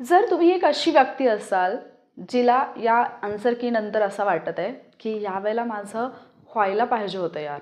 जर तुम्ही एक अशी व्यक्ती असाल जिला या आन्सर की नंतर असं वाटत आहे की यावेळेला माझं व्हायला पाहिजे होतं यार.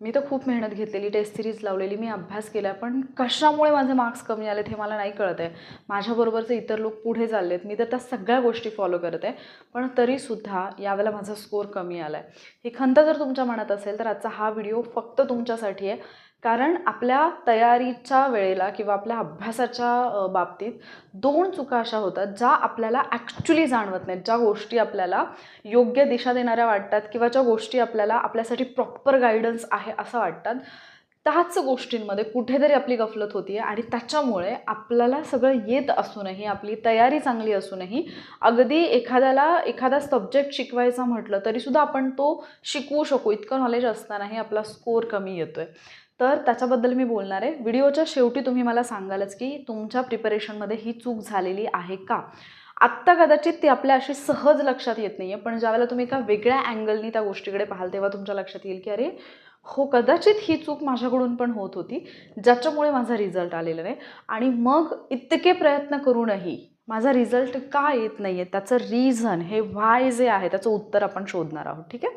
मी तर खूप मेहनत घेतलेली टेस्ट सिरीज लावलेली मी अभ्यास केला पण कशामुळे माझे मार्क्स कमी आलेत हे मला नाही कळत आहे. माझ्याबरोबरचे इतर लोक पुढे चालले आहेत मी तर त्या सगळ्या गोष्टी फॉलो करत आहे पण तरीसुद्धा यावेळेला माझा स्कोर कमी आला आहे ही खंत जर तुमच्या मनात असेल तर आजचा हा व्हिडिओ फक्त तुमच्यासाठी आहे. कारण आपल्या तयारीच्या वेळेला किंवा आपल्या अभ्यासाच्या बाबतीत दोन चुका अशा होतात ज्या आपल्याला ॲक्च्युली जाणवत नाहीत ज्या गोष्टी आपल्याला योग्य दिशा देणाऱ्या वाटतात किंवा ज्या गोष्टी आपल्याला आपल्यासाठी प्रॉपर गायडन्स आहे असं वाटतात त्याच गोष्टींमध्ये कुठेतरी आपली गफलत होती आहे आणि त्याच्यामुळे आपल्याला सगळं येत असूनही आपली तयारी चांगली असूनही अगदी एखाद्याला एखादा सब्जेक्ट शिकवायचा म्हटलं तरीसुद्धा आपण तो शिकवू शकू. इतकं नॉलेज असतानाही आपला स्कोर कमी येतो आहे तर त्याच्याबद्दल मी बोलणार आहे. व्हिडिओच्या शेवटी तुम्ही मला सांगालच की तुमच्या प्रिपरेशनमध्ये ही चूक झालेली आहे का? आत्ता कदाचित ती आपल्या अशी सहज लक्षात येत नाही आहे पण ज्यावेळेला तुम्ही एका वेगळ्या अँगलनी त्या गोष्टीकडे पाहाल तेव्हा तुमच्या लक्षात येईल की अरे हो कदाचित ही चूक माझ्याकडून पण होत होती ज्याच्यामुळे माझा रिझल्ट आलेला नाही. आणि मग इतके प्रयत्न करूनही माझा रिझल्ट का येत नाही आहे त्याचं रिझन हे व्हाय जे आहे त्याचं उत्तर आपण शोधणार आहोत ठीक आहे?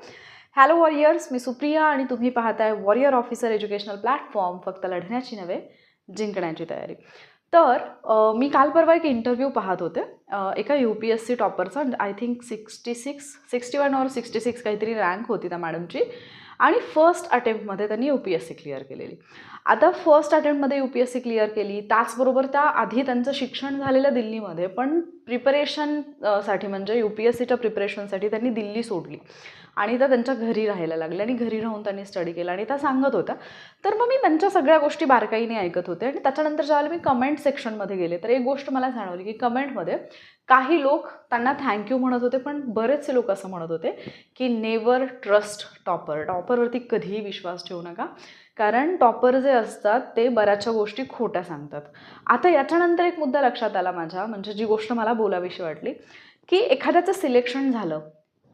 हॅलो वॉरियर्स मी सुप्रिया आणि तुम्ही पाहताय वॉरियर ऑफिसर एज्युकेशनल प्लॅटफॉर्म फक्त लढण्याची नव्हे जिंकण्याची तयारी. तर मी काल परवा एक इंटरव्ह्यू पाहत होते. एका यू पी एस सी टॉपरचा I think sixty six sixty one और सिक्स्टी सिक्स काहीतरी रँक होती त्या मॅडमची आणि फर्स्ट अटेम्प्टमध्ये त्यांनी U P S C clear केलेली. आता first अटेम्प्टमध्ये U P S C clear केली त्याचबरोबर त्या आधी त्यांचं शिक्षण झालेलं दिल्लीमध्ये पण प्रिपरेशनसाठी म्हणजे यू पी एस सीच्या प्रिपरेशनसाठी त्यांनी दिल्ली सोडली. आणि त्या त्यांच्या घरी राहायला लागल्या आणि घरी राहून त्यांनी स्टडी केला. आणि त्या सांगत होत्या तर मग मी त्यांच्या सगळ्या गोष्टी बारकाईने ऐकत होते आणि त्याच्यानंतर ज्यावेळेला मी कमेंट सेक्शनमध्ये गेले तर एक गोष्ट मला जाणवली की कमेंटमध्ये काही लोक त्यांना थँक्यू म्हणत होते पण बरेचसे लोक असं म्हणत होते की नेवर ट्रस्ट टॉपर टॉपरवरती कधीही विश्वास ठेवू नका. कारण टॉपर जे असतात ते बऱ्याचशा गोष्टी खोट्या सांगतात. आता याच्यानंतर एक मुद्दा लक्षात आला माझ्या म्हणजे जी गोष्ट मला बोलावीशी वाटली की एखाद्याचं सिलेक्शन झालं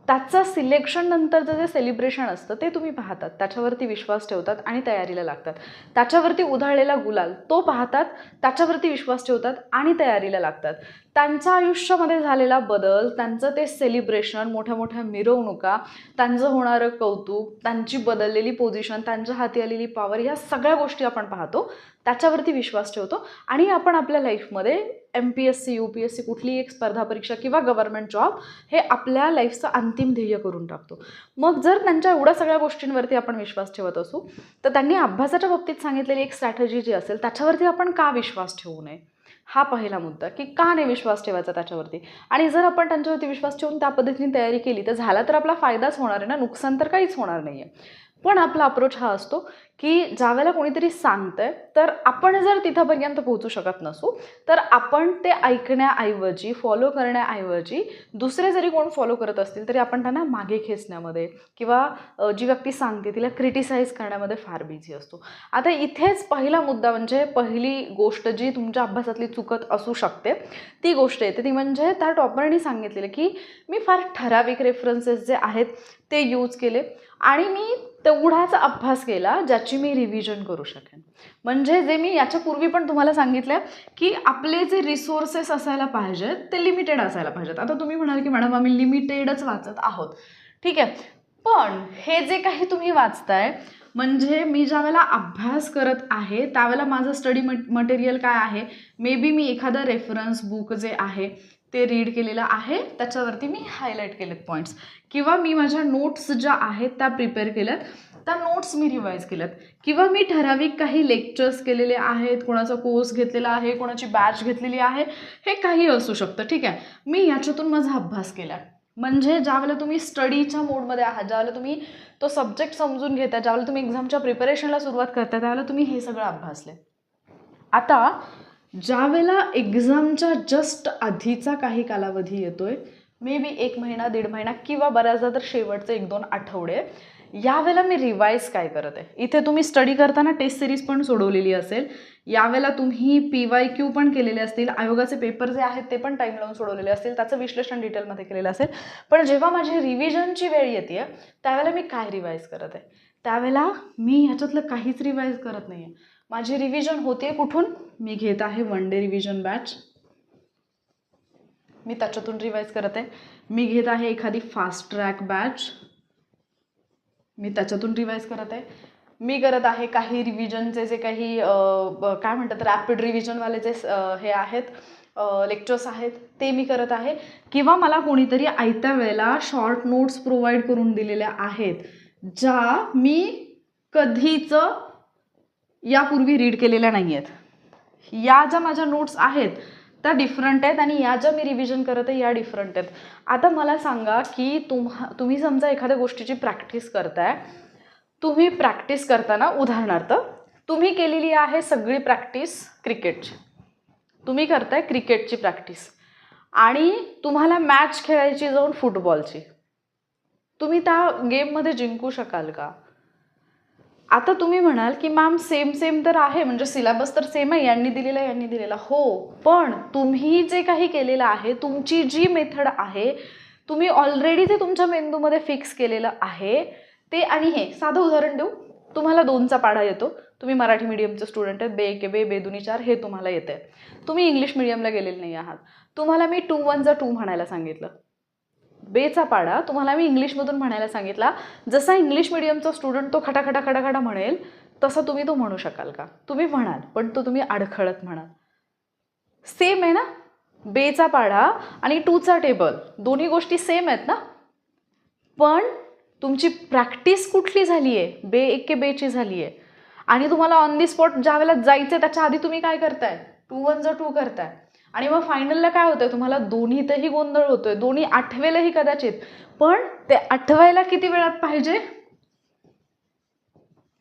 त्याचं सिलेक्शन नंतरचं जे सेलिब्रेशन असतं ते तुम्ही पाहतात. त्याच्यावरती विश्वास ठेवतात आणि तयारीला लागतात. त्याच्यावरती उधळलेला गुलाल तो पाहतात. त्याच्यावरती विश्वास ठेवतात आणि तयारीला लागतात. त्यांच्या आयुष्यामध्ये झालेला बदल त्यांचं ते सेलिब्रेशन मोठ्या मोठ्या मिरवणुका त्यांचं होणारं कौतुक त्यांची बदललेली पोझिशन त्यांच्या हाती आलेली पॉवर ह्या सगळ्या गोष्टी आपण पाहतो. त्याच्यावरती विश्वास ठेवतो. आणि आपण आपल्या लाईफमध्ये M P S C U P S C कुठलीही एक स्पर्धा परीक्षा किंवा गव्हर्नमेंट जॉब हे आपल्या लाईफचं अंतिम ध्येय करून टाकतो. मग जर त्यांच्या एवढ्या सगळ्या गोष्टींवरती आपण विश्वास ठेवत असू तर त्यांनी अभ्यासाच्या बाबतीत सांगितलेली एक स्ट्रॅटजी जी असेल त्याच्यावरती आपण का विश्वास ठेवू नये? हा पहिला मुद्दा की का नाही विश्वास ठेवायचा त्याच्यावरती? आणि जर आपण त्यांच्यावरती विश्वास ठेवून त्या पद्धतीने तयारी केली तर झाला तर आपला फायदाच होणार आहे ना? नुकसान तर काहीच होणार नाही आहे पण आपला अप्रोच हा असतो की ज्यावेळेला कोणीतरी सांगतंय तर आपण जर तिथंपर्यंत पोहोचू शकत नसू तर आपण ते ऐकण्याऐवजी फॉलो करण्याऐवजी दुसरे जरी कोण फॉलो करत असतील तरी आपण त्यांना मागे खेचण्यामध्ये किंवा जी व्यक्ती सांगते तिला क्रिटिसाइज करण्यामध्ये फार बिझी असतो. आता इथेच पहिला मुद्दा म्हणजे पहिली गोष्ट जी तुमच्या अभ्यासातली चुकत असू शकते ती गोष्ट येते. ती म्हणजे त्या टॉपरनी सांगितलेलं की मी फार ठराविक रेफरन्सेस जे आहेत ते यूज केले. आणि मी तेवढाच अभ्यास केला ज्याची मी रिव्हिजन करू शकेन. म्हणजे जे मी याच्यापूर्वी पण तुम्हाला सांगितलं की आपले जे रिसोर्सेस असायला पाहिजेत ते लिमिटेड असायला पाहिजेत. आता तुम्ही म्हणाल की मॅडम आम्ही लिमिटेडच वाचत आहोत. ठीक आहे. पण हे जे काही तुम्ही वाचताय म्हणजे मी ज्या वेळेला अभ्यास करत आहे त्यावेळेला माझं स्टडी मट मटेरियल काय आहे? मे बी मी एखादं रेफरन्स बुक जे आहे ते रीड केलेलं आहे त्याच्यावरती मी हायलाईट केलेत पॉईंट्स किंवा मी माझ्या नोट्स ज्या आहेत त्या प्रिपेअर केल्यात त्या नोट्स मी रिवाईज केल्यात. किंवा मी ठराविक काही लेक्चर्स केलेले आहेत कोणाचा कोर्स घेतलेला आहे कोणाची बॅच घेतलेली आहे हे काही असू शकतं ठीक आहे? मी याच्यातून माझा अभ्यास केला. म्हणजे ज्यावेळेला तुम्ही स्टडीच्या मोडमध्ये आहात ज्यावेळेला तुम्ही तो सब्जेक्ट समजून घेता ज्यावेळेला तुम्ही एक्झामच्या प्रिपरेशनला सुरुवात करता त्यावेळेला तुम्ही हे सगळं अभ्यासले. आता ज्यावेळेला एक्झामच्या जस्ट आधीचा काही कालावधी येतोय मे बी एक महिना दीड महिना किंवा बऱ्याचदा तर शेवटचे एक दोन आठवडे यावेळेला मी रिवाईज काय करत? आहे इथे तुम्ही स्टडी करताना टेस्ट सिरीज पण सोडवलेली असेल. यावेळेला तुम्ही पी वाय क्यू पण केलेले असतील. आयोगाचे पेपर जे आहेत ते पण टाईम लावून सोडवलेले असतील. त्याचं विश्लेषण डिटेलमध्ये केलेलं असेल. पण जेव्हा माझी रिव्हिजनची वेळ येते त्यावेळेला मी काय रिवाईज करत? आहे त्यावेळेला मी ह्याच्यातलं काहीच रिवाईज करत नाही आहे माझी रिव्हिजन होते कुठून? मी घेत आहे वन डे रिव्हिजन बॅच मी त्याच्यातून रिवाईज करत. आहे मी घेत आहे एखादी फास्ट ट्रॅक बॅच मी त्याच्यातून रिवाईज करत. आहे मी करत आहे काही रिव्हिजनचे जे काही ब- काय म्हणतात रॅपिड रिव्हिजनवाले जे हे आहेत लेक्चर्स आहेत ते मी करत आहे. किंवा मला कोणीतरी आयत्या वेळेला शॉर्ट नोट्स प्रोव्हाइड करून दिलेल्या आहेत ज्या मी कधीचं यापूर्वी रीड केलेल्या नाही आहेत या ज्या माझ्या नोट्स आहेत त्या डिफरंट आहेत आणि या ज्या मी रिव्हिजन करत आहे या डिफरंट आहेत. आता मला सांगा की तुम्हा तुम्ही समजा एखाद्या गोष्टीची प्रॅक्टिस करताय तुम्ही प्रॅक्टिस करताना उदाहरणार्थ तुम्ही केलेली आहे सगळी प्रॅक्टिस क्रिकेटची तुम्ही करताय क्रिकेटची प्रॅक्टिस आणि तुम्हाला मॅच खेळायची जाऊन फुटबॉलची तुम्ही त्या गेममध्ये जिंकू शकाल का? आता तुम्ही म्हणाल की मॅम सेम सेम तर आहे. म्हणजे सिलेबस तर सेम आहे. यांनी दिलेला यांनी दिलेला. हो पण तुम्ही जे काही केलेलं आहे तुमची जी मेथड आहे तुम्ही ऑलरेडी जे तुमच्या मेंदूमध्ये फिक्स केलेलं आहे ते आणि हे साधं उदाहरण देऊ. तुम्हाला दोनचा पाढा येतो. तुम्ही मराठी मिडियमचे स्टुडंट आहेत. बे एक बे बे दुनी चार हे तुम्हाला येते तुम्ही इंग्लिश मिडियमला गेलेले नाही आहात. तुम्हाला मी टू वनचा टू म्हणायला सांगितलं. बेचा पाडा. तुम्हाला मी इंग्लिशमधून म्हणायला सांगितला. जसा इंग्लिश मिडियमचा स्टुडंट तो खटाखटा खटाखटा म्हणेल तसा तुम्ही तो म्हणू शकाल का? तुम्ही म्हणाल पण तो तुम्ही अडखळत म्हणाल. सेम आहे ना? बेचा पाढा आणि टूचा टेबल दोन्ही गोष्टी सेम आहेत ना? पण तुमची प्रॅक्टिस कुठली झाली आहे बे एक के बेची झाली आहे आणि तुम्हाला ऑन दी स्पॉट ज्या वेळेला जायचं त्याच्या आधी तुम्ही काय करताय? टू वन जर टू करताय. आणि मग फायनलला काय होतं तुम्हाला दोन्हीतही गोंधळ होतोय. दोन्ही आठवेलही कदाचित. पण ते आठवायला किती वेळात पाहिजे?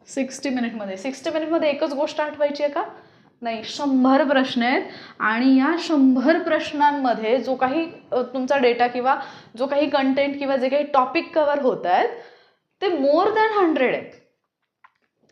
सिक्स्टी मिनिटमध्ये. सिक्स्टी मिनिटमध्ये एकच गोष्ट आठवायची आहे का? नाही शंभर प्रश्न आहेत. आणि या शंभर प्रश्नांमध्ये जो काही तुमचा डेटा किंवा जो काही कंटेंट किंवा जे काही टॉपिक कवर होत आहेत ते मोर दॅन हंड्रेड आहेत.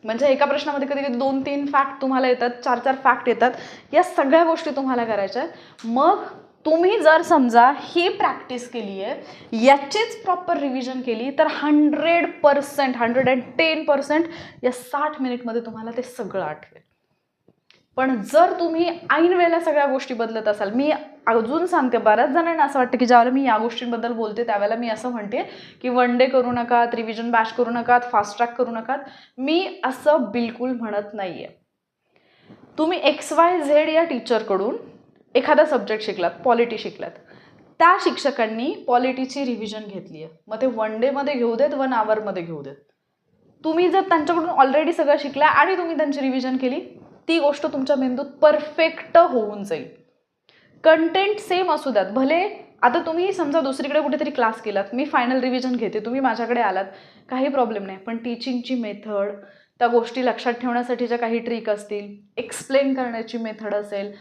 म्हणजे एका प्रश्नामध्ये कधी कधी दोन तीन फॅक्ट तुम्हाला येतात चार चार फॅक्ट येतात. या सगळ्या गोष्टी तुम्हाला करायच्या आहेत. मग तुम्ही जर समजा ही प्रॅक्टिस केली आहे याचीच प्रॉपर रिव्हिजन केली तर hundred percent hundred and ten percent या साठ मिनिटमध्ये तुम्हाला ते सगळं आठवेल. पण जर तुम्ही ऐन वेळेला सगळ्या गोष्टी बदलत असाल मी अजून सांगते बऱ्याच जणांना असं वाटतं की ज्यावेळेला मी या गोष्टींबद्दल बोलते त्यावेळेला मी असं म्हणते की वन डे करू नकात रिव्हिजन बॅच करू नकात फास्ट ट्रॅक करू नकात. मी असं बिलकुल म्हणत नाही आहे तुम्ही एक्स वाय झेड या टीचरकडून एखादा सब्जेक्ट शिकलात पॉलिटी शिकलात. त्या शिक्षकांनी पॉलिटीची रिव्हिजन घेतली आहे. मग ते वन डेमध्ये घेऊ देत वन आवरमध्ये घेऊ देत. तुम्ही जर त्यांच्याकडून ऑलरेडी सगळं शिकला आणि तुम्ही त्यांची रिव्हिजन केली ती गोष्ट तुमच्या मेंदूत परफेक्ट होऊन जाईल. कंटेंट सेम असू द्यात. भले आता तुम्ही समजा दुसरीकडे कुठेतरी क्लास केलात मी फायनल रिव्हिजन घेते तुम्ही माझ्याकडे आलात काही प्रॉब्लेम नाही. पण टीचिंगची मेथड त्या गोष्टी लक्षात ठेवण्यासाठीच्या काही ट्रिक असतील एक्सप्लेन करण्याची मेथड असेल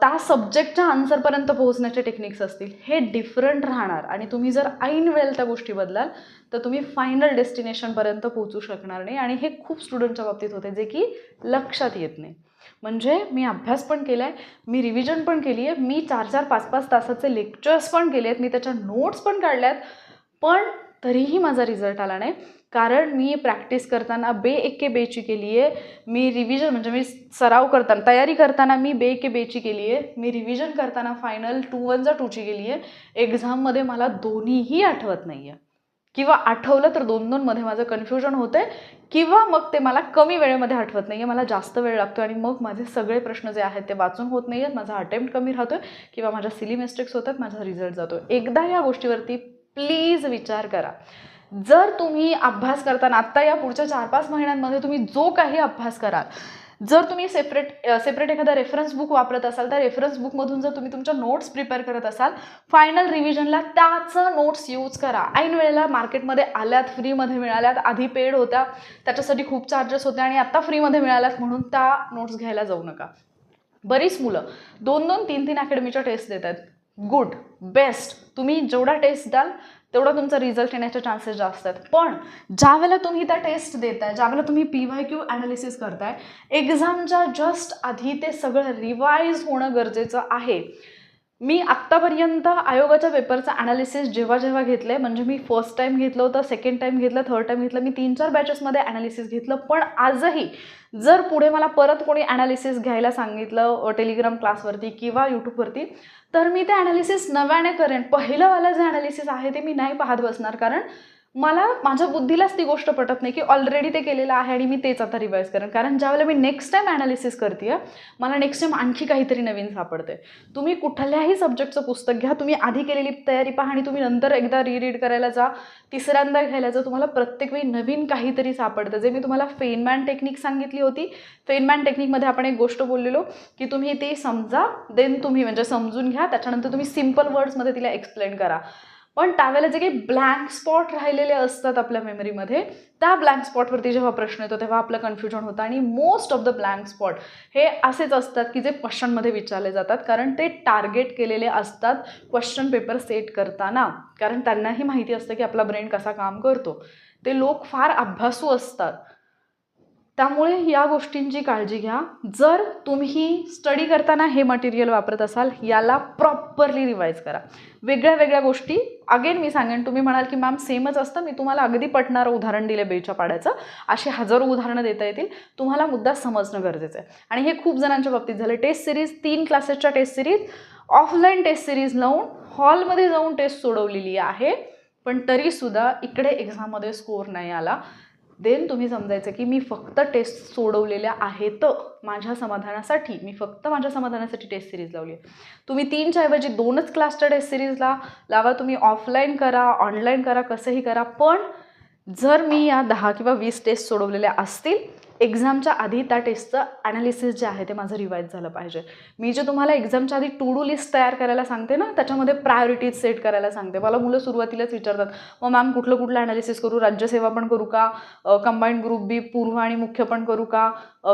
त्या सब्जेक्टच्या आन्सरपर्यंत पोहोचण्याचे टेक्निक्स असतील. हे डिफरंट राहणार. आणि तुम्ही जर ऐन वेळेला त्या गोष्टी बदलाल तर तुम्ही फायनल डेस्टिनेशनपर्यंत पोहोचू शकणार नाही. आणि हे खूप स्टुडंटच्या बाबतीत होते जे की लक्षात येत नाही. म्हणजे मी अभ्यास पण केला आहे मी रिव्हिजन पण केली आहे मी चार चार पाच पाच तासाचे लेक्चर्स पण केले आहेत मी त्याच्या नोट्स पण काढल्या आहेत पण तरीही माझा रिझल्ट आला नाही. कारण मी प्रॅक्टिस करताना बे एक के बेची केली आहे मी रिव्हिजन म्हणजे मी सराव करताना तयारी करताना मी बे एके बेची केली आहे मी रिव्हिजन करताना फायनल टू वनचा टूची केली आहे एक्झाममध्ये मला दोन्हीही आठवत नाही आहे किंवा आठवलं तर दोन दोनमध्ये माझं कन्फ्युजन होतं आहे किंवा मग ते मला कमी वेळेमध्ये आठवत नाही आहे मला जास्त वेळ लागतो आणि मग माझे सगळे प्रश्न जे आहेत ते वाचून होत नाही आहेत माझा अटेम्प्ट कमी राहतो आहे किंवा माझ्या सिली मिस्टेक्स होतात माझा रिझल्ट जातो एकदा या गोष्टीवरती प्लीज विचार करा. जर तुम्ही अभ्यास करताना आत्ता या पुढच्या चार पाच महिन्यांमध्ये तुम्ही जो काही अभ्यास कराल जर तुम्ही सेपरेट सेपरेट एखादा रेफरन्स बुक वापरत असाल त्या रेफरन्स बुकमधून जर तुम्ही तुमच्या नोट्स प्रिपेअर करत असाल फायनल रिव्हिजनला त्याचं नोट्स यूज करा. ऐन वेळेला मार्केटमध्ये आल्यात फ्रीमध्ये मिळाल्यात आधी पेड होत्या त्याच्यासाठी खूप चार्जेस होते आणि आत्ता फ्रीमध्ये मिळाल्यात म्हणून त्या नोट्स घ्यायला जाऊ नका. बरीच मुलं दोन दोन तीन तीन अकॅडमीच्या टेस्ट देत आहेत गुड बेस्ट तुम्ही जेवढा टेस्ट द्याल तेवढा तुमचा रिझल्ट येण्याचे चान्सेस जास्त आहेत. पण ज्यावेळेला तुम्ही त्या टेस्ट देताय ज्यावेळेला तुम्ही पी वाय क्यू ॲनालिसिस करताय एक्झामच्या जस्ट आधी ते सगळं रिवाईज होणं गरजेचं आहे. मी आत्तापर्यंत आयोगाच्या पेपरचं ॲनालिसिस जेव्हा जेव्हा घेतलं आहे म्हणजे मी फर्स्ट टाईम घेतलं होतं सेकंड टाईम घेतलं थर्ड टाईम घेतलं मी तीन चार बॅचेसमध्ये ॲनालिसिस घेतलं. पण आजही जर पुढे मला परत कोणी ॲनालिसिस घ्यायला सांगितलं टेलिग्राम क्लासवरती किंवा यूट्यूबवरती तर मी ते ॲनालिसिस नव्याने करेन. पहिलंवालं जे ॲनालिसिस आहे ते मी नाही पाहत बसणार. कारण मला माझ्या बुद्धीलाच ती गोष्ट पटत नाही की ऑलरेडी ते केलेलं आहे आणि मी तेच आता रिवाईज करेन. कारण ज्यावेळेला मी नेक्स्ट टाईम ॲनालिसिस करते मला नेक्स्ट टाईम आणखी काहीतरी नवीन सापडते तुम्ही कुठल्याही सब्जेक्टचं पुस्तक घ्या तुम्ही आधी केलेली तयारी पहा आणि तुम्ही नंतर एकदा रीरीड करायला जा. तिसऱ्यांदा घ्यायला जा तुम्हाला प्रत्येक वेळी नवीन काहीतरी सापडतं. जे मी तुम्हाला फेनमॅन टेक्निक सांगितली होती फेनमॅन टेक्निकमध्ये आपण एक गोष्ट बोललेलो की तुम्ही ते समजा देन तुम्ही म्हणजे समजून घ्या. त्याच्यानंतर तुम्ही सिंपल वर्ड्समध्ये तिला एक्सप्लेन करा. पण त्यावेळेला जे काही ब्लँक स्पॉट राहिलेले असतात आपल्या मेमरीमध्ये त्या ब्लँक स्पॉटवरती जेव्हा प्रश्न येतो तेव्हा आपलं कन्फ्युजन होतं. आणि most of the blank spot हे असेच असतात की जे क्वेश्चनमध्ये विचारले जातात. कारण ते टार्गेट केलेले असतात क्वेश्चन पेपर सेट करताना. कारण त्यांनाही माहिती असतं की आपला ब्रेन कसा काम करतो. ते लोक फार अभ्यासू असतात. त्यामुळे या गोष्टींची काळजी घ्या. जर तुम्ही स्टडी करताना हे मटेरियल वापरत असाल याला प्रॉपरली रिवाईज करा. वेगळ्या वेगळ्या गोष्टी अगेन मी सांगेन तुम्ही म्हणाल की मॅम सेमच असतं मी तुम्हाला अगदी पटणारं उदाहरण दिलं बेच्या पाड्याचं. अशी हजारो उदाहरणं देता येतील. तुम्हाला मुद्दा समजणं गरजेचं आहे. आणि हे खूप जणांच्या बाबतीत झालं टेस्ट सिरीज तीन क्लासेसच्या test series offline test series लावून हॉलमध्ये जाऊन टेस्ट सोडवलेली आहे. पण तरीसुद्धा इकडे एक्झाममध्ये स्कोअर नाही आला. देन तुम्ही समजायचं की मी फक्त टेस्ट सोडवलेल्या आहेत माझ्या समाधानासाठी. मी फक्त माझ्या समाधानासाठी टेस्ट सिरीज लावली आहे. तुम्ही तीनच्या ऐवजी दोनच क्लासच्या टेस्ट सिरीजला लावा. तुम्ही ऑफलाईन करा ऑनलाईन करा कसंही करा. पण जर मी या दहा किंवा वीस टेस्ट सोडवलेल्या असतील एक्झामच्या आधी त्या टेस्टचं ॲनालिसिस जे आहे ते माझं रिवाईज झालं पाहिजे. मी जे तुम्हाला एक्झामच्या आधी टू डू लिस्ट तयार करायला सांगते ना त्याच्यामध्ये प्रायोरिटीज सेट करायला सांगते. मला मुलं सुरुवातीलाच विचारतात मग मॅम कुठलं कुठलं ॲनालिसिस करू? राज्यसेवा पण करू का? कंबाईंड ग्रुप बी पूर्व आणि मुख्य पण करू का?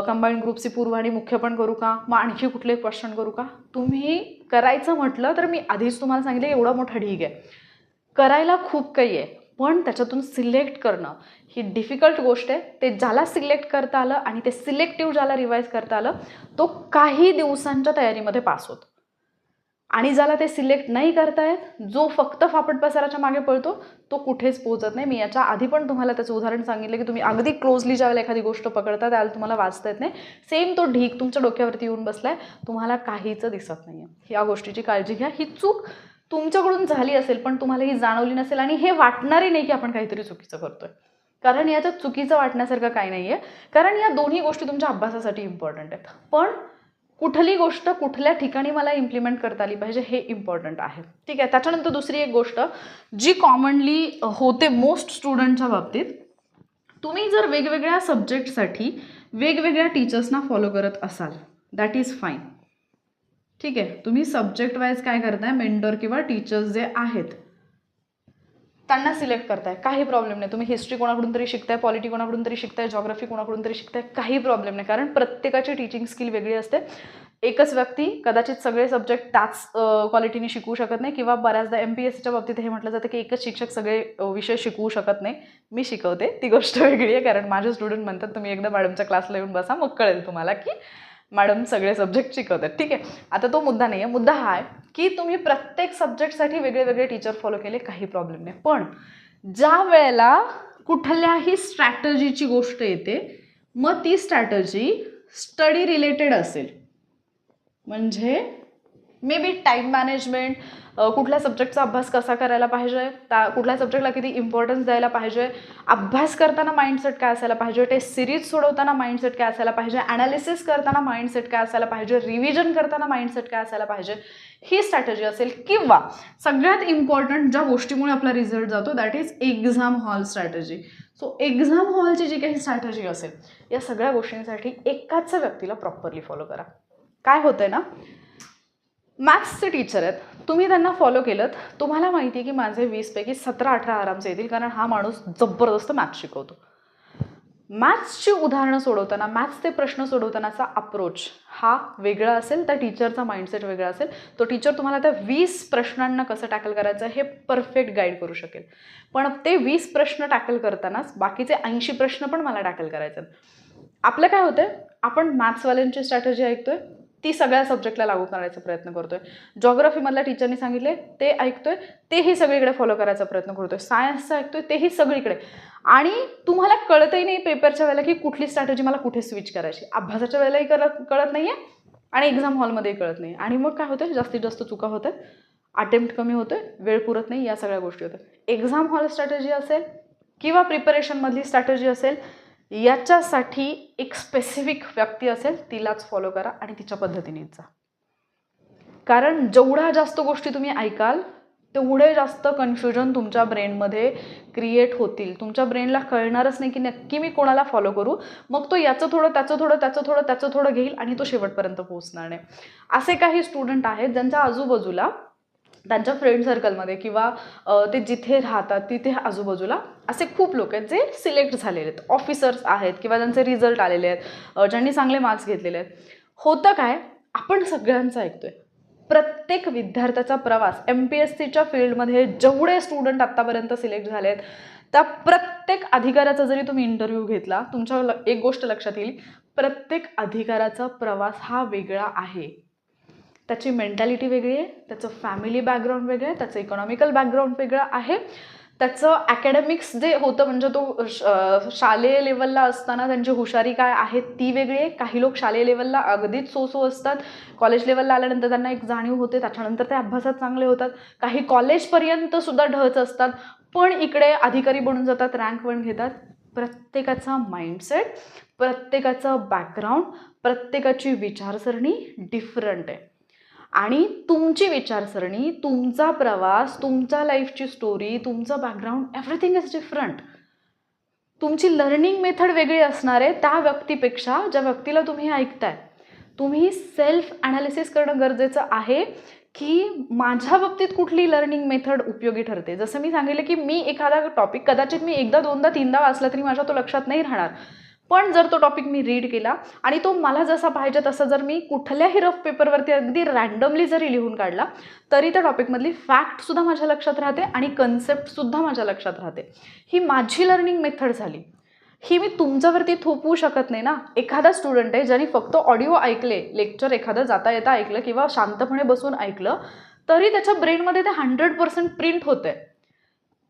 कंबाईंड ग्रुप सी पूर्व आणि मुख्य पण करू का? मग आणखी कुठले क्वेश्चन करू का? तुम्ही करायचं म्हटलं तर मी आधीच तुम्हाला सांगितलं एवढा मोठा ढीग आहे. करायला खूप काही आहे. पण त्याच्यातून सिलेक्ट करणं ही डिफिकल्ट गोष्ट आहे. ते ज्याला सिलेक्ट करता आलं आणि ते सिलेक्टिव्ह ज्याला रिवाईज करता आलं तो काही दिवसांच्या तयारीमध्ये पास होतो. आणि ज्याला ते सिलेक्ट नाही करतायत जो फक्त फापट पसाराच्या मागे पळतो तो कुठेच पोहोचत नाही. मी याच्या आधी पण तुम्हाला त्याचं उदाहरण सांगितलं की तुम्ही अगदी क्लोजली ज्यावेळेला एखादी गोष्ट पकडता त्याला तुम्हाला वाचता येत नाही. सेम तो ढीक तुमच्या डोक्यावरती येऊन बसलाय तुम्हाला काहीच दिसत नाही आहे या गोष्टीची काळजी घ्या. ही चूक तुमच्याकडून झाली असेल पण तुम्हाला ही जाणवली नसेल आणि हे वाटणारही नाही की आपण काहीतरी चुकीचं करतोय. कारण याच्यात चुकीचं वाटण्यासारखं काही नाही आहे कारण या दोन्ही गोष्टी तुमच्या अभ्यासासाठी इम्पॉर्टंट आहेत. पण कुठली गोष्ट कुठल्या ठिकाणी मला इम्प्लिमेंट करता आली पाहिजे हे इम्पॉर्टंट आहे. ठीक आहे त्याच्यानंतर दुसरी एक गोष्ट जी कॉमनली होते मोस्ट स्टुडंटच्या बाबतीत तुम्ही जर वेगवेगळ्या सब्जेक्टसाठी वेगवेगळ्या टीचर्सना फॉलो करत असाल दॅट इज फाईन ठीक आहे. तुम्ही सब्जेक्ट वाईज काय करताय? मेंटर किंवा टीचर्स जे आहेत त्यांना सिलेक्ट करताय. काही प्रॉब्लेम नाही. तुम्ही हिस्ट्री कोणाकडून तरी शिकताय पॉलिटी कोणाकडून तरी शिकताय जॉग्राफी कोणाकडून तरी शिकताय काही प्रॉब्लेम नाही. कारण प्रत्येकाची टीचिंग स्किल वेगळी असते. एकच व्यक्ती कदाचित सगळे सब्जेक्ट त्याच क्वालिटीने शिकवू शकत नाही किंवा बऱ्याचदा एम पी एस सीच्या बाबतीत हे म्हटलं जातं की एकच शिक्षक सगळे विषय शिकवू शकत नाही. मी शिकवते. ती गोष्ट वेगळी आहे. कारण माझे स्टुडंट म्हणतात तुम्ही एकदा मॅडमच्या क्लासला येऊन बसा मग कळेल तुम्हाला की मॅडम सगळे सब्जेक्ट शिकवतात. ठीक आहे? आता तो मुद्दा नाही आहे मुद्दा हा आहे की तुम्ही प्रत्येक सब्जेक्टसाठी वेगळे वेगळे टीचर फॉलो केले काही प्रॉब्लेम नाही. पण ज्या वेळेला कुठल्याही स्ट्रॅटजीची गोष्ट येते मग ती स्ट्रॅटजी स्टडी रिलेटेड असेल. म्हणजे मे बी टाईम मॅनेजमेंट कुठल्या सब्जेक्टचा अभ्यास कसा करायला पाहिजे त्या कुठल्या सब्जेक्टला किती इम्पॉर्टन्स द्यायला पाहिजे अभ्यास करताना माइंडसेट काय असायला पाहिजे टेस्ट सिरीज सोडवताना माइंडसेट काय असायला पाहिजे ॲनालिसिस करताना माइंडसेट काय असायला पाहिजे रिव्हिजन करताना माइंडसेट काय असायला पाहिजे ही स्ट्रॅटजी असेल. किंवा सगळ्यात इम्पॉर्टंट ज्या गोष्टीमुळे आपला रिझल्ट जातो that is exam hall strategy so exam हॉलची जी काही स्ट्रॅटजी असेल या सगळ्या गोष्टींसाठी एकाच व्यक्तीला प्रॉपरली फॉलो करा. काय होतं ना मॅथ्सचे टीचर आहेत. तुम्ही त्यांना फॉलो केलं तुम्हाला माहिती आहे की माझे वीसपैकी सतरा अठरा आरामचे येतील कारण हा माणूस जबरदस्त मॅथ्स शिकवतो. मॅथ्सची उदाहरणं सोडवताना मॅथ्सचे प्रश्न सोडवतानाचा अप्रोच हा वेगळा असेल त्या टीचरचा माइंडसेट वेगळा असेल. तो टीचर तुम्हाला त्या वीस प्रश्नांना कसं टॅकल करायचं हे परफेक्ट गाईड करू शकेल. पण ते वीस प्रश्न टॅकल करतानाच बाकीचे ऐंशी प्रश्न पण मला टॅकल करायचे आहेत. आपलं काय होतं आपण मॅथ्सवाल्यांची स्ट्रॅटजी ऐकतोय? ती सगळ्या सब्जेक्टला लागू करायचा प्रयत्न करतोय. जॉग्रफीमधल्या टीचरनी सांगितले ते ऐकतोय तेही सगळीकडे फॉलो करायचा प्रयत्न करतोय. सायन्सचं ऐकतोय तेही सगळीकडे. आणि तुम्हाला कळतही नाही पेपरच्या वेळेला की कुठली स्ट्रॅटेजी मला कुठे स्विच करायची. अभ्यासाच्या वेळेलाही कळत कळत नाही आहे आणि एक्झाम हॉलमध्येही कळत नाही. आणि मग काय होतं जास्तीत जास्त चुका होतात. अटेम्प्ट कमी होतोय वेळ पुरत नाही या सगळ्या गोष्टी होतात. एक्झाम हॉल स्ट्रॅटेजी असेल किंवा प्रिपरेशनमधली स्ट्रॅटेजी असेल याच्यासाठी एक स्पेसिफिक व्यक्ती असेल तिलाच फॉलो करा आणि तिच्या पद्धतीनेच जा. कारण जेवढ्या जास्त गोष्टी तुम्ही ऐकाल तेवढे जास्त कन्फ्युजन तुमच्या ब्रेनमध्ये क्रिएट होतील. तुमच्या ब्रेनला कळणारच नाही की नक्की मी कोणाला फॉलो करू. मग तो याचं थोडं त्याचं थोडं त्याचं थोडं त्याचं थोडं घेईल आणि तो शेवटपर्यंत पोहोचणार नाही. असे काही स्टुडंट आहेत ज्यांच्या आजूबाजूला त्यांच्या फ्रेंड सर्कलमध्ये किंवा ते जिथे राहतात तिथे आजूबाजूला असे खूप लोक आहेत जे सिलेक्ट झालेले आहेत. ऑफिसर्स आहेत किंवा ज्यांचे रिझल्ट आलेले आहेत. ज्यांनी चांगले मार्क्स घेतलेले आहेत. होतं काय? आपण सगळ्यांचं ऐकतोय. प्रत्येक विद्यार्थ्याचा प्रवास एम पी एस सीच्या फील्डमध्ये जेवढे स्टुडंट आत्तापर्यंत सिलेक्ट झाले आहेत त्या प्रत्येक अधिकाऱ्याचा जरी तुम्ही इंटरव्ह्यू घेतला तुमच्या ल- एक गोष्ट लक्षात येईल. प्रत्येक अधिकाऱ्याचा प्रवास हा वेगळा आहे. त्याची मेंटॅलिटी वेगळी आहे त्याचं फॅमिली बॅकग्राऊंड वेगळं आहे त्याचं इकॉनॉमिकल बॅकग्राऊंड वेगळं आहे. त्याचं अकॅडमिक्स जे होतं म्हणजे तो श- शालेय लेवलला असताना त्यांची हुशारी काय आहे ती वेगळी आहे. काही लोक शालेय लेवलला अगदीच सो सो असतात कॉलेज लेवलला आल्यानंतर त्यांना एक जाणीव होते त्याच्यानंतर ते अभ्यासात चांगले होतात. काही कॉलेजपर्यंत सुद्धा ढच असतात पण इकडे अधिकारी बनून जातात रँक वन घेतात. प्रत्येकाचा माइंडसेट प्रत्येकाचं बॅकग्राऊंड प्रत्येकाची विचारसरणी डिफरंट आहे. आणि तुमची विचारसरणी तुमचा प्रवास तुमच्या लाईफची स्टोरी तुमचं बॅकग्राऊंड एव्हरीथिंग इज डिफरंट तुमची लर्निंग मेथड वेगळी असणार आहे त्या व्यक्तीपेक्षा ज्या व्यक्तीला तुम्ही ऐकताय. तुम्ही सेल्फ ॲनालिसिस करणं गरजेचं आहे की माझ्या बाबतीत कुठली लर्निंग मेथड उपयोगी ठरते. जसं मी सांगितलं की मी एखादा टॉपिक कदाचित मी एकदा दोनदा तीनदा वाचला तरी माझ्या तो लक्षात नाही राहणार. पण जर तो टॉपिक मी रीड केला आणि तो मला जसा पाहिजे तसा जर मी कुठल्याही रफ पेपरवरती अगदी रँडमली जरी लिहून काढला तरी त्या टॉपिकमधली फॅक्टसुद्धा माझ्या लक्षात राहते आणि कन्सेप्टसुद्धा माझ्या लक्षात राहते. ही माझी लर्निंग मेथड झाली. ही मी तुमच्यावरती थोपवू शकत नाही ना. एखादा स्टुडंट आहे ज्यांनी फक्त ऑडिओ ऐकले लेक्चर एखादं जाता येता ऐकलं किंवा शांतपणे बसून ऐकलं तरी त्याच्या ब्रेनमध्ये ते हंड्रेड पर्सेंट प्रिंट होतं आहे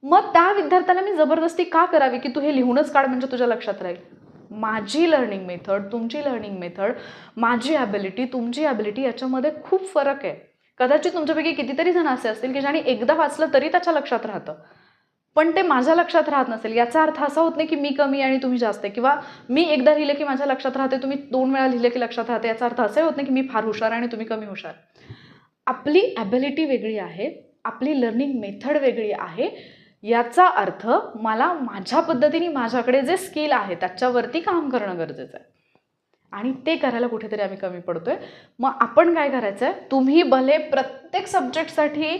मग त्या विद्यार्थ्याला मी जबरदस्ती का करावी की तू हे लिहूनच काढ म्हणजे तुझ्या लक्षात राहील? माझी लर्निंग मेथड तुमची लर्निंग मेथड माझी ॲबिलिटी तुमची ॲबिलिटी याच्यामध्ये खूप फरक आहे. कदाचित तुमच्यापैकी कितीतरी जण असे असतील की ज्याने एकदा वाचलं तरी त्याच्या लक्षात राहतं. पण ते माझ्या लक्षात राहत नसेल. याचा अर्थ असा होत नाही की मी कमी आणि तुम्ही जास्त किंवा मी एकदा लिहिलं की माझ्या लक्षात राहते तुम्ही दोन वेळा लिहिलं की लक्षात राहते. याचा अर्थ असंही होत नाही की मी फार हुशार आणि तुम्ही कमी हुशार. आपली ॲबिलिटी वेगळी आहे. आपली लर्निंग मेथड वेगळी आहे. याचा अर्थ मला माझ्या पद्धतीने माझ्याकडे जे स्किल आहे त्याच्यावरती काम करणं गरजेचं आहे. आणि ते करायला कुठेतरी आम्ही कमी पडतो आहे मग आपण काय करायचं आहे तुम्ही भले प्रत्येक सब्जेक्टसाठी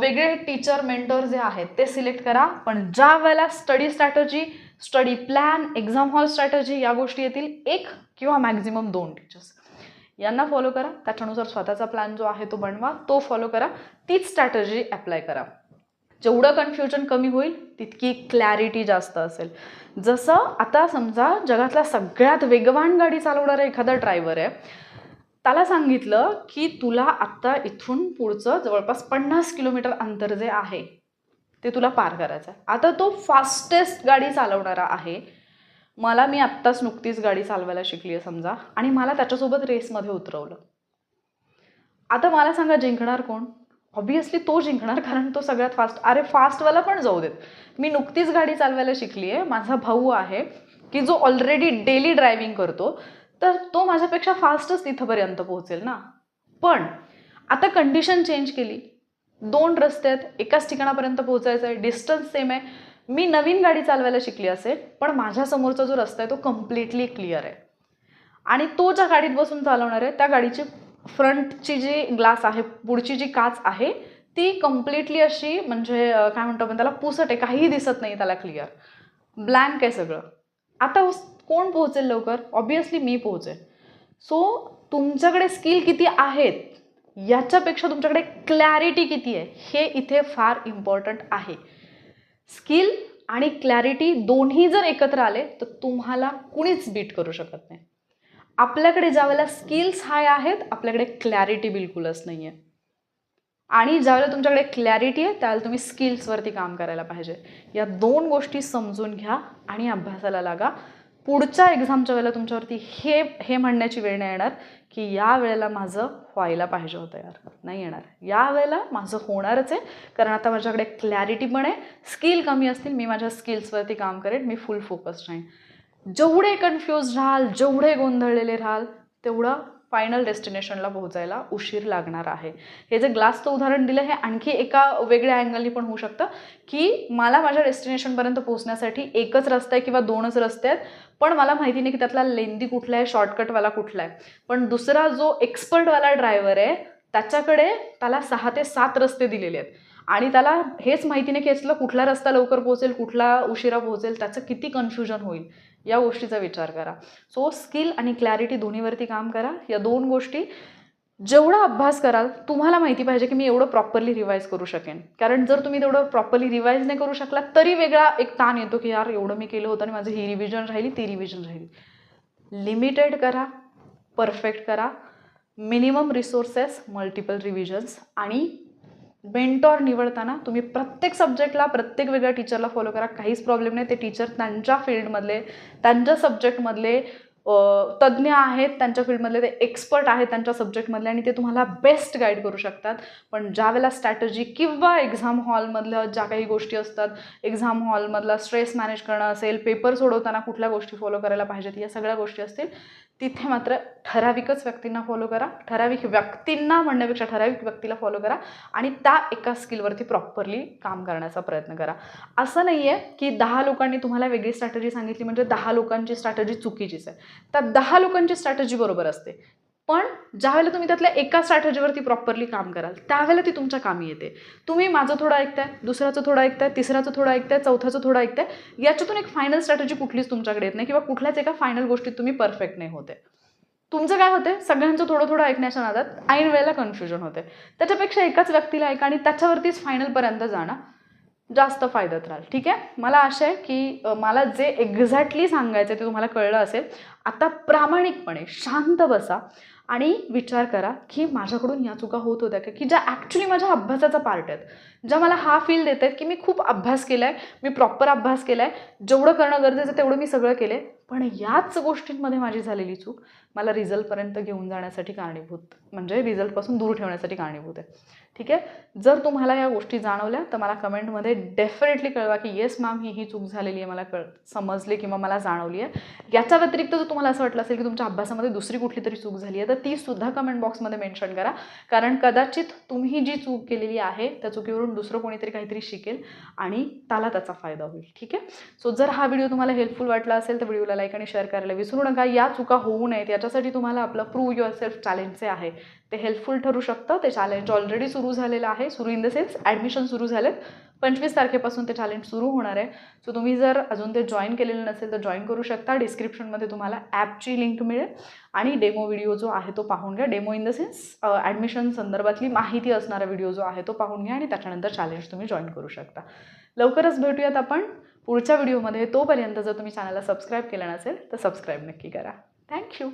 वेगळे टीचर मेंटर जे आहेत ते सिलेक्ट करा. पण ज्या वेळेला study strategy study plan exam hall strategy या गोष्टी येतील एक किंवा मॅक्झिमम दोन टीचर्स यांना फॉलो करा. त्याच्यानुसार स्वतःचा प्लॅन जो आहे तो बनवा. तो फॉलो करा. तीच स्ट्रॅटजी अप्लाय करा. जेवढं कन्फ्युजन कमी होईल तितकी क्लॅरिटी जास्त असेल. जसं आता समजा जगातला सगळ्यात वेगवान गाडी चालवणारा एखादा ड्रायव्हर आहे त्याला सांगितलं की तुला आत्ता इथून पुढचं जवळपास पन्नास किलोमीटर अंतर जे आहे ते तुला पार करायचं आहे. आता तो फास्टेस्ट गाडी चालवणारा आहे. मला मी आत्ताच नुकतीच गाडी चालवायला शिकली आहे समजा आणि मला त्याच्यासोबत रेसमध्ये उतरवलं. आता मला सांगा जिंकणार कोण? ऑब्वियसली तो जिंकणार कारण तो सगळ्यात फास्ट अरे फास्टवाला पण जाऊ देत. मी नुकतीच गाडी चालवायला शिकली आहे माझा भाऊ आहे की जो ऑलरेडी डेली ड्रायव्हिंग करतो तर तो माझ्यापेक्षा फास्टच तिथंपर्यंत पोहोचेल ना. पण आता कंडिशन चेंज केली. दोन रस्ते आहेत. एकाच ठिकाणापर्यंत पोहोचायचं आहे डिस्टन्स सेम आहे. मी नवीन गाडी चालवायला शिकली असेल पण माझ्यासमोरचा जो रस्ता आहे तो कम्प्लिटली क्लिअर आहे. आणि तो ज्या गाडीत बसून चालवणार आहे त्या गाडीची फ्रंटची जी ग्लास आहे पुढची जी काच आहे ती कम्प्लिटली अशी म्हणजे काय म्हणतो आपण त्याला पुसट आहे काहीही दिसत नाही त्याला क्लिअर ब्लँक आहे सगळं. आता कोण पोहोचेल लवकर? ऑब्वियसली मी पोहोचेल. सो तुमच्याकडे स्किल किती आहेत? याच्यापेक्षा तुमच्याकडे क्लॅरिटी किती आहे? हे इथे फार इम्पॉर्टंट आहे. स्किल आणि क्लॅरिटी दोन्ही जर एकत्र आले तर तुम्हाला कुणीच बीट करू शकत नाही. आपल्याकडे ज्या वेळेला स्किल्स हाय आहेत आपल्याकडे क्लॅरिटी बिलकुलच नाही आहे आणि ज्यावेळेला तुमच्याकडे क्लॅरिटी आहे त्यावेळेला तुम्ही स्किल्सवरती काम करायला पाहिजे. या दोन गोष्टी समजून घ्या आणि अभ्यासाला लागा. पुढच्या एक्झामच्या वेळेला तुमच्यावरती हे हे म्हणण्याची वेळ नाही येणार की या वेळेला माझं व्हायला पाहिजे होतं यार. नाही येणार. या वेळेला माझं होणारच आहे कारण आता माझ्याकडे क्लॅरिटी पण आहे. स्किल कमी असतील मी माझ्या स्किल्सवरती काम करेन मी फुल फोकस्ड राहीन. जेवढे कन्फ्यूज राहाल जेवढे गोंधळलेले राहाल तेवढं फायनल डेस्टिनेशनला पोहोचायला उशीर लागणार आहे. हे जे ग्लासचं उदाहरण दिलं हे आणखी एका वेगळ्या अँगलनी पण होऊ शकतं की मला माझ्या डेस्टिनेशनपर्यंत पोहोचण्यासाठी एकच रस्ता आहे किंवा दोनच रस्ते आहेत पण मला माहिती नाही की त्यातला लेंदी कुठला आहे शॉर्टकटवाला कुठला आहे. पण दुसरा जो एक्सपर्टवाला ड्रायव्हर आहे त्याच्याकडे त्याला सहा ते सात रस्ते दिलेले आहेत. आणि त्याला हेच माहिती नाही की यातला कुठला रस्ता लवकर पोहोचेल कुठला उशिरा पोहोचेल त्याचं किती कन्फ्युजन होईल. या गोष्टीचा विचार करा. सो स्किल आणि क्लॅरिटी दोन्हीवरती काम करा. या दोन गोष्टी जेवढा अभ्यास कराल तुम्हाला माहिती पाहिजे की मी एवढं प्रॉपरली रिवाईज करू शकेन. कारण जर तुम्ही तेवढं प्रॉपरली रिवाईज नाही करू शकला तरी वेगळा एक ताण येतो की यार एवढं मी केलं होतं आणि माझं ही रिव्हिजन राहिली ती रिव्हिजन राहिली. लिमिटेड करा परफेक्ट करा. मिनिमम रिसोर्सेस मल्टिपल रिव्हिजन्स आणि मेंटॉर निवडताना तुम्ही प्रत्येक सब्जेक्टला प्रत्येक वेगळ्या टीचरला फॉलो करा. काहीच प्रॉब्लेम नाही. ते टीचर त्यांच्या फील्डमधले त्यांच्या सब्जेक्टमधले तज्ज्ञ आहेत त्यांच्या फील्डमधले ते एक्सपर्ट आहेत त्यांच्या सब्जेक्टमधले आणि ते तुम्हाला बेस्ट गाईड करू शकतात. पण ज्या वेळेला स्ट्रॅटजी किंवा एक्झाम हॉलमधल्या ज्या काही गोष्टी असतात एक्झाम हॉलमधला स्ट्रेस मॅनेज करणं असेल पेपर सोडवताना कुठल्या गोष्टी फॉलो करायला पाहिजेत या सगळ्या गोष्टी असतील तिथे मात्र ठराविकच व्यक्तींना फॉलो करा. ठराविक व्यक्तींना म्हणण्यापेक्षा ठराविक व्यक्तीला फॉलो करा आणि त्या एका स्किलवरती प्रॉपरली काम करण्याचा प्रयत्न करा. असं नाही आहे की दहा लोकांनी तुम्हाला वेगळी स्ट्रॅटजी सांगितली म्हणजे दहा लोकांची स्ट्रॅटजी चुकीचीच आहे. त्यात दहा लोकांची स्ट्रॅटजी बरोबर असते. पण ज्यावेळेला तुम्ही त्यातल्या एका स्ट्रॅटजीवरती प्रॉपरली काम कराल त्यावेळेला ती तुमच्या कामी येते. तुम्ही माझं थोडं ऐकताय दुसऱ्याचं थोडं ऐकताय तिसऱ्याचं थोडं ऐकताय चौथ्याचं थोडं ऐकताय याच्यातून एक फायनल स्ट्रॅटजी कुठलीच तुमच्याकडे येत नाही किंवा कुठल्याच एका फायनल गोष्टीत तुम्ही परफेक्ट नाही होते. तुमचं काय होते सगळ्यांचं थोडं थोडं ऐकण्याच्या नादात ऐन वेळेला कन्फ्युजन होते. त्याच्यापेक्षा एकाच व्यक्तीला ऐका आणि त्याच्यावरतीच फायनलपर्यंत जाणं जास्त फायद्यात राहाल ठीक आहे? मला आशा आहे की मला जे एक्झॅक्टली सांगायचं आहे ते तुम्हाला कळलं असेल. आता प्रामाणिकपणे शांत बसा आणि विचार करा की माझ्याकडून या चुका होत होत्या का? की ज्या ॲक्च्युली माझ्या अभ्यासाचा पार्ट आहेत. ज्या मला हा फील देत आहेत की मी खूप अभ्यास केला आहे मी प्रॉपर अभ्यास केला आहे जेवढं करणं गरजेचं तेवढं मी सगळं केलं आहे पण याच गोष्टींमध्ये माझी झालेली चूक मला रिझल्टपर्यंत घेऊन जाण्यासाठी कारणीभूत म्हणजे रिझल्टपासून दूर ठेवण्यासाठी कारणीभूत आहे. ठीक आहे? जर तुम्हाला या गोष्टी जाणवल्या तर मला कमेंटमध्ये डेफिनेटली कळवा की येस मॅम ही ही चूक झालेली आहे मला कळ समजली किंवा मला जाणवली आहे. याच्या व्यतिरिक्त जर तुम्हाला असं वाटलं असेल की तुमच्या अभ्यासामध्ये दुसरी कुठली तरी चूक झाली आहे तर ती सुद्धा कमेंट बॉक्समध्ये मेन्शन करा. कारण कदाचित तुम्ही जी चूक केलेली आहे त्या चुकीवरून दुसरं कोणीतरी काहीतरी शिकेल आणि त्याला त्याचा फायदा होईल. ठीक आहे? सो जर हा व्हिडिओ तुम्हाला हेल्पफुल वाटला असेल तर व्हिडिओला लाईक आणि शेअर करायला विसरू नका. या चुका होऊ नयेत. याच्यासाठी तुम्हाला आपलं प्रूव्ह युअर सेल्फ चॅलेंजचे आहे ते हेल्पफुल ठरू शकतं. ते चॅलेंज ऑलरेडी सुरू झालेलं आहे सुरू इन द सेन्स ॲडमिशन सुरू झालेत. पंचवीस तारखेपासून ते चॅलेंज सुरू होणार आहे. सो तुम्ही जर अजून ते जॉईन केलेलं नसेल तर जॉईन करू शकता. डिस्क्रिप्शनमध्ये तुम्हाला ॲपची लिंक मिळेल. आणि डेमो व्हिडिओ जो आहे तो पाहून घ्या. Demo in the sense admission संदर्भातली माहिती असणारा व्हिडिओ जो आहे तो पाहून घ्या आणि त्याच्यानंतर चॅलेंज तुम्ही जॉईन करू शकता. लवकरच भेटूयात आपण. पुढच्या व्हिडिओमध्ये तोपर्यंत जर तुम्ही चॅनलला सबस्क्राईब केलं नसेल तर सबस्क्राईब नक्की करा. थँक्यू